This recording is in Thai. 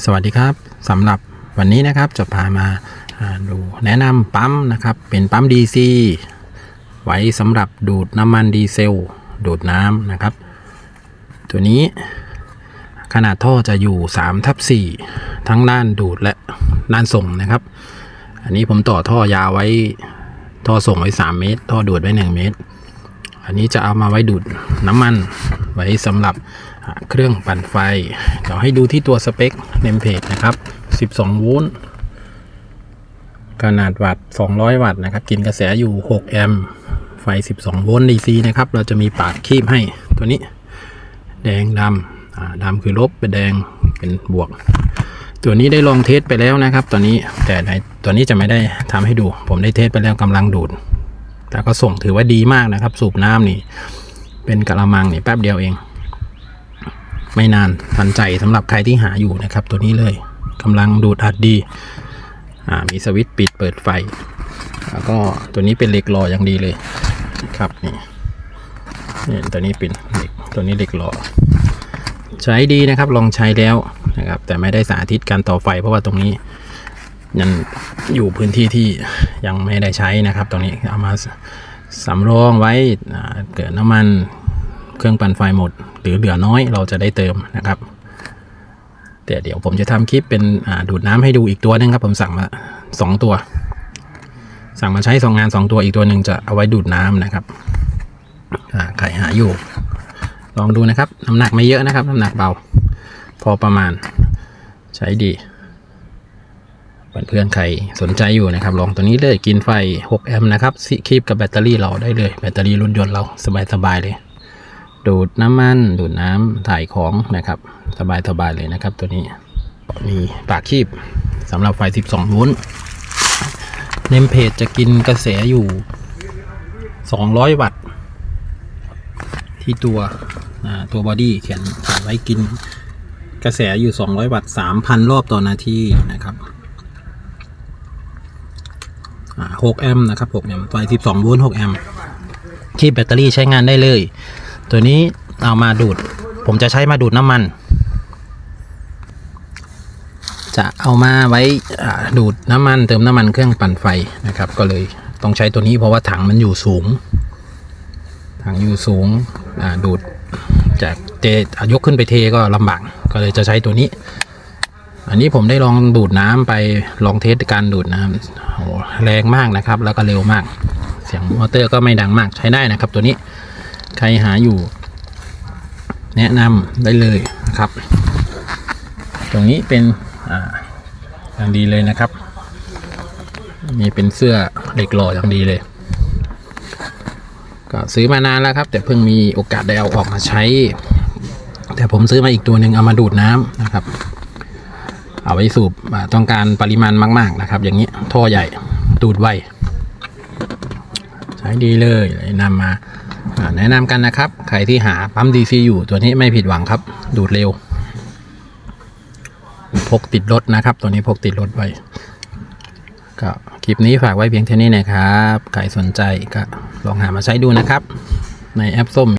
สวัสดีครับสำหรับวันนี้นะครับจะพามาดูแนะนำปั๊มนะครับ เป็นปั๊ม DC ไว้สำหรับดูดน้ำมันดีเซล ดูดน้ำนะครับ ตัวนี้ขนาดท่อจะอยู่3ทับ4ทั้งด้านดูดและด้านส่งนะครับ อันนี้ผมต่อท่อยาวไว้ท่อส่งไว้ 3 เมตร ท่อดูดไว้ 1 เมตร อันนี้จะเอามาไว้ดูดน้ำมันไว้สำหรับ เครื่องปั่นไฟเดี๋ยวให้ดูที่ตัวสเปคเนมเพจนะครับ 12 โวลต์ขนาดวัตต์ 200 วัตต์นะครับ กินกระแสอยู่ 6 แอมป์ ไฟ 12 โวลต์ DC นะครับ เราจะมีปากคีบให้ตัวนี้ แดงดำดำคือลบเป็นแดงเป็นบวก ตัวนี้ได้ลองเทสไปแล้วนะครับตัวนี้แต่ในตัวนี้จะไม่ได้ทำให้ดู ผมได้เทสไปแล้วกำลังดูดแต่ก็ส่งถือว่าดีมากนะครับ สูบน้ำนี่ เป็นกระมังนี่แป๊บเดียวเอง ไม่นานทันใจสำหรับใครที่หาอยู่นะครับ ตัวนี้เลยกำลังดูดอัดดีมีสวิตช์ปิดเปิดไฟ แล้วก็ตัวนี้เป็นเหล็กหล่ออย่างดีเลยครับนี่นี่ตัวนี้เป็นเหล็กตัวนี้เหล็กหล่อใช้ดีนะครับลองใช้แล้วนะครับ แต่ไม่ได้สาธิตการต่อไฟ เพราะว่าตรงนี้ยังอยู่พื้นที่ที่ยังไม่ได้ใช้นะครับ ตรงนี้เอามาสำรองไว้เกิดน้ำมันเครื่องปั่นไฟหมด หรือเหลือน้อยเราจะได้เติมนะครับแต่เดี๋ยวผมจะทำคลิปเป็นดูดน้ำให้ดูอีกตัวหนึงครับ ผมสั่งมาสองตัว สั่งมาใช้สองงานสองตัวอีกตัวหนึ่งจะเอาไว้ดูดน้ำนะครับอ่าใครหาอยู่ ลองดูนะครับน้ำหนักไม่เยอะนะครับ น้ำหนักเบา พอประมาณใช้ดีเพื่อนๆใครสนใจอยู่นะครับ ลองตัวนี้เลยกินไฟ 6 แอมป์นะครับคีบกับแบตเตอรี่เราได้เลย แบตเตอรี่รถยนต์เราสบายๆเลย ดูดน้ำมัน ดูดน้ำถ่ายของนะครับ สบายๆเลยนะครับตัวนี้มีปากคีบสำหรับไฟ 12โวลต์เนมเพจจะกินกระแสอยู่ 200 วัตต์ ที่ตัวตัวบอดี้เขียนเขียนไว้กินกระแสอยู่ 200 วัตต์ 3,000 รอบต่อนาทีนะครับ6แอมป์นะครับ6แอมป์ไฟ 12 โวลต์ 6 แอมป์ที่แบตเตอรี่ใช้งานได้เลย ตัวนี้เอามาดูด ผมจะใช้มาดูดน้ำมัน จะเอามาไว้ดูดน้ำมันเติมน้ำมันเครื่องปั่นไฟนะครับ ก็เลยต้องใช้ตัวนี้เพราะว่าถังมันอยู่สูง ถังอยู่สูงดูดจากเจะยกขึ้นไปเทก็ลำบากก็เลยจะใช้ตัวนี้ อันนี้ผมได้ลองดูดน้ำไปลองเทสการดูดน้ำโอ้แรงมากนะครับ แล้วก็เร็วมาก เสียงมอเตอร์ก็ไม่ดังมากใช้ได้นะครับตัวนี้ ใครหาอยู่ แนะนำได้เลยนะครับ ตรงนี้เป็นอ่าอย่างดีเลยนะครับ นี่เป็นเสื้อเหล็กหล่ออย่างดีเลย ก็ซื้อมานานแล้วครับ แต่เพิ่งมีโอกาสได้เอาออกมาใช้ แต่ผมซื้อมาอีกตัวหนึ่งเอามาดูดน้ำนะครับ เอาไว้สูบต้องการปริมาณมาก ๆนะครับ อย่างนี้ท่อใหญ่ดูดไวใช้ดีเลยนำมา แนะนำกันนะครับ ใครที่หาปั๊ม DC อยู่ตัวนี้ไม่ผิดหวังครับ ดูดเร็ว พกติดรถนะครับ ตัวนี้พกติดรถไว้ก็คลิปนี้ฝากไว้เพียงเท่านี้นะครับ ใครสนใจก็ลองหามาใช้ดูนะครับ ในแอปส้ม